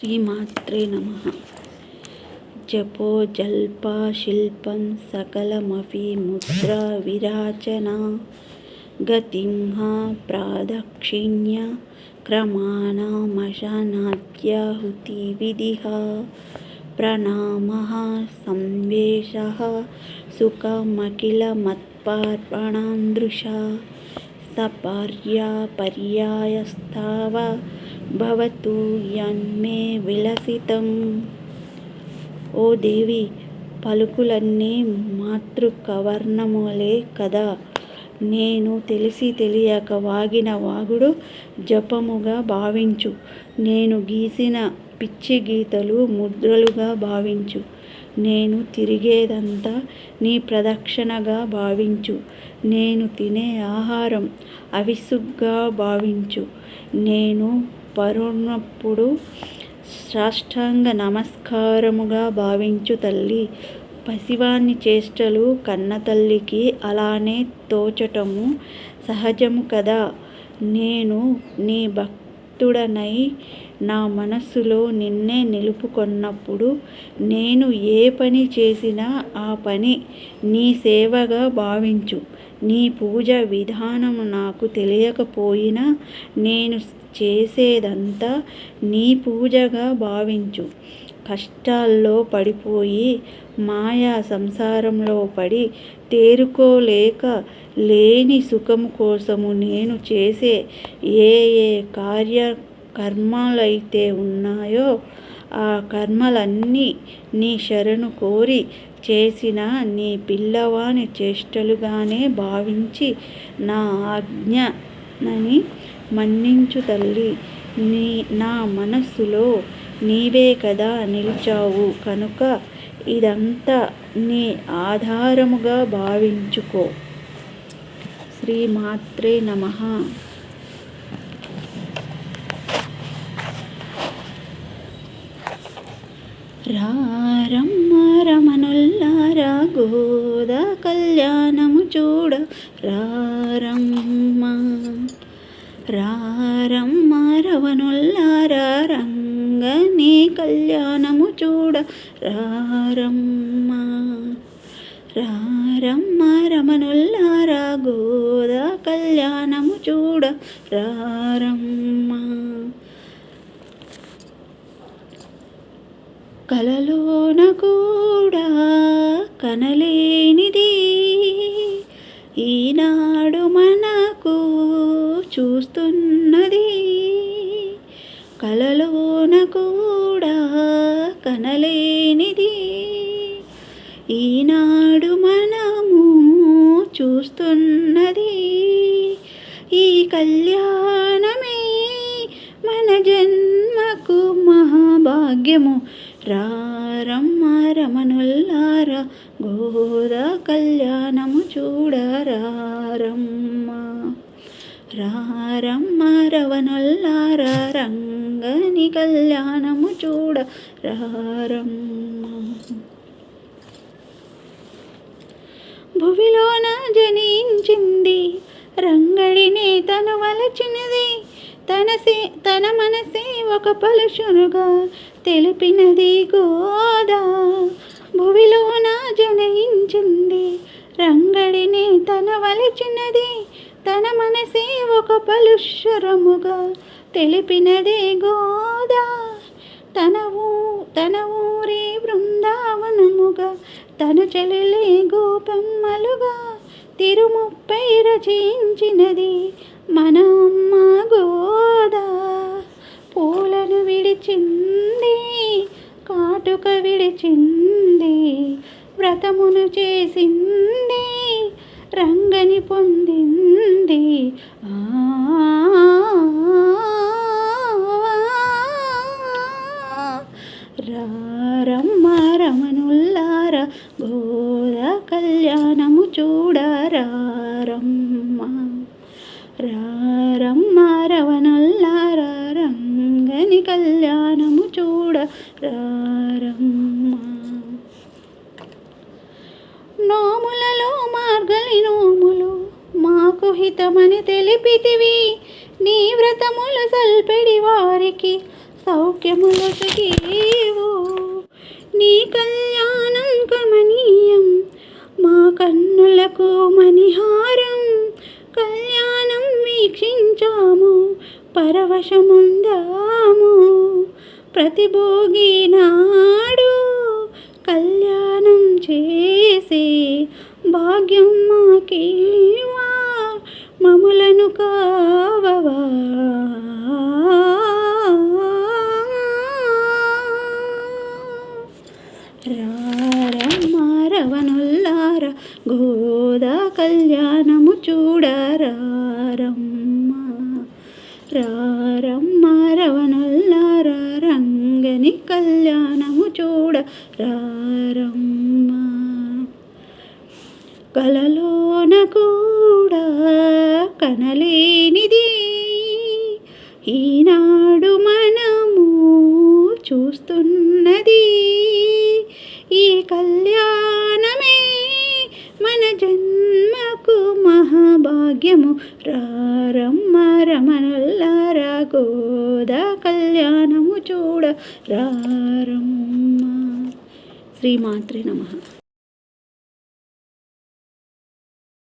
శ్రీమాత్రే నమ. జపో జల్ప శిల్పం సకలమీ ముద్రా విరాచన. గతింహ ప్రాదక్షిణ్య క్రమాణమశనాద్యాహుతి విధిః ప్రణామ సంవేశः సుఖమఖిలమత్పార్పణాन्दృశా సపార్యా పర్యాయస్థావ భవతు యన్మే విలసితం ఓ దేవి పలుకులన్నీ మాతృకవర్ణములే కదా। నేను తెలిసి తెలియక వాగిన వాగుడు జపముగా భావించు। నేను గీసిన పిచ్చి గీతలు ముద్రలుగా భావించు। నేను తిరిగేదంతా నీ ప్రదక్షిణగా భావించు। నేను తినే ఆహారం అవిసుగ్గా భావించు। నేను పరున్నప్పుడు సాష్టాంగ నమస్కారముగా భావించు తల్లి. పసివాని చేష్టలు కన్నతల్లికి అలానే తోచటము సహజము కదా. నేను నీ భక్తుడనై నా మనస్సులో నిన్నే నిలుపుకొన్నప్పుడు నేను ఏ పని చేసినా ఆ పని నీ సేవగా భావించు. నీ పూజ విధానము నాకు తెలియకపోయినా నేను చేసేదంతా నీ పూజగా భావించు. కష్టాల్లో పడిపోయి మాయా సంసారంలో పడి తేరుకోలేక లేని సుఖము కోసము నేను చేసే ఏ ఏ కార్య కర్మలైతే ఉన్నాయో ఆ కర్మలన్నీ నీ శరణు కోరి చేసిన నీ పిల్లవాని చేష్టలుగానే భావించి నా ఆజ్ఞనని మన్నించు తల్లి. నీ నా మనస్సులో నీవే కదా నిలిచావు కనుక ఇదంతా నీ ఆధారముగా భావించుకో. శ్రీమాత్రే నమ. రారమ్మ రమణుల్లారా గోద కళ్యాణము చూడ. రారమ్మ రారమ్మ రవణుల్లారా రంగని కళ్యాణము చూడ. రారమ్మ రారమ్మ రమణుల్లారా గోద కళ్యాణము చూడ రారమ్మ. కలలోన కూడా కనలేనిది ఈనాడు మనకు చూస్తున్నది. కలలోన కూడా కనలేనిది. ఈనాడు మనము చూస్తున్నది ఈ కళ్యాణమే. మన జన్మకు మహాభాగ్యము. రారమ్మ రమణుల్లార గోద కళ్యాణము చూడరారమ్మ. రారమ్మ రంగని కళ్యాణము చూడ రారమ్మ. భువిలోన జనించింది రంగడిని తను వలచినది తనసే తన మనసే ఒక పలుషునుగా తెలిపినది గోదా. భువిలోన జనయించింది రంగడిని తన వలచినది తన మనసే ఒక పలుశ్వరముగా తెలిపినది గోదా. తన ఊ తన ఊరి బృందావనముగా తన చెల్లెలే గోపమ్మలుగా తిరుముప్పై రచించినది మన అమ్మ గోదా. పూలను విడిచింది కాటుక విడిచింది వ్రతమును చేసింది రంగని పొంది కళ్యాణము చూడరారమ్మ. రారమ్మ రవణుల్లార రంగని కళ్యాణము చూడ రారమ్మ నోములలో మార్గలి నోములు మాకు హితమని తెలిపితివి. నీ వ్రతములు సల్పెడి వారికి సౌఖ్యములు సఖీవు నీ కళ్యాణ కన్నులకు మణిహారం కళ్యాణం వీక్షించాము పరవశముందాము. ప్రతిభోగి నాడు కళ్యాణం చేసి భాగ్యం మాకేవా చూడారా గోదా కళ్యాణము చూడారమ్మ రారమ్మ రవణుల్లార రంగని కళ్యాణము చూడ రారమ్మ కలలోన కూడా కనలేనిది ఈనాడు మనము చూస్తున్న గోదా కళ్యాణము చూడ రారమ్మ. శ్రీమాత్రి నమ.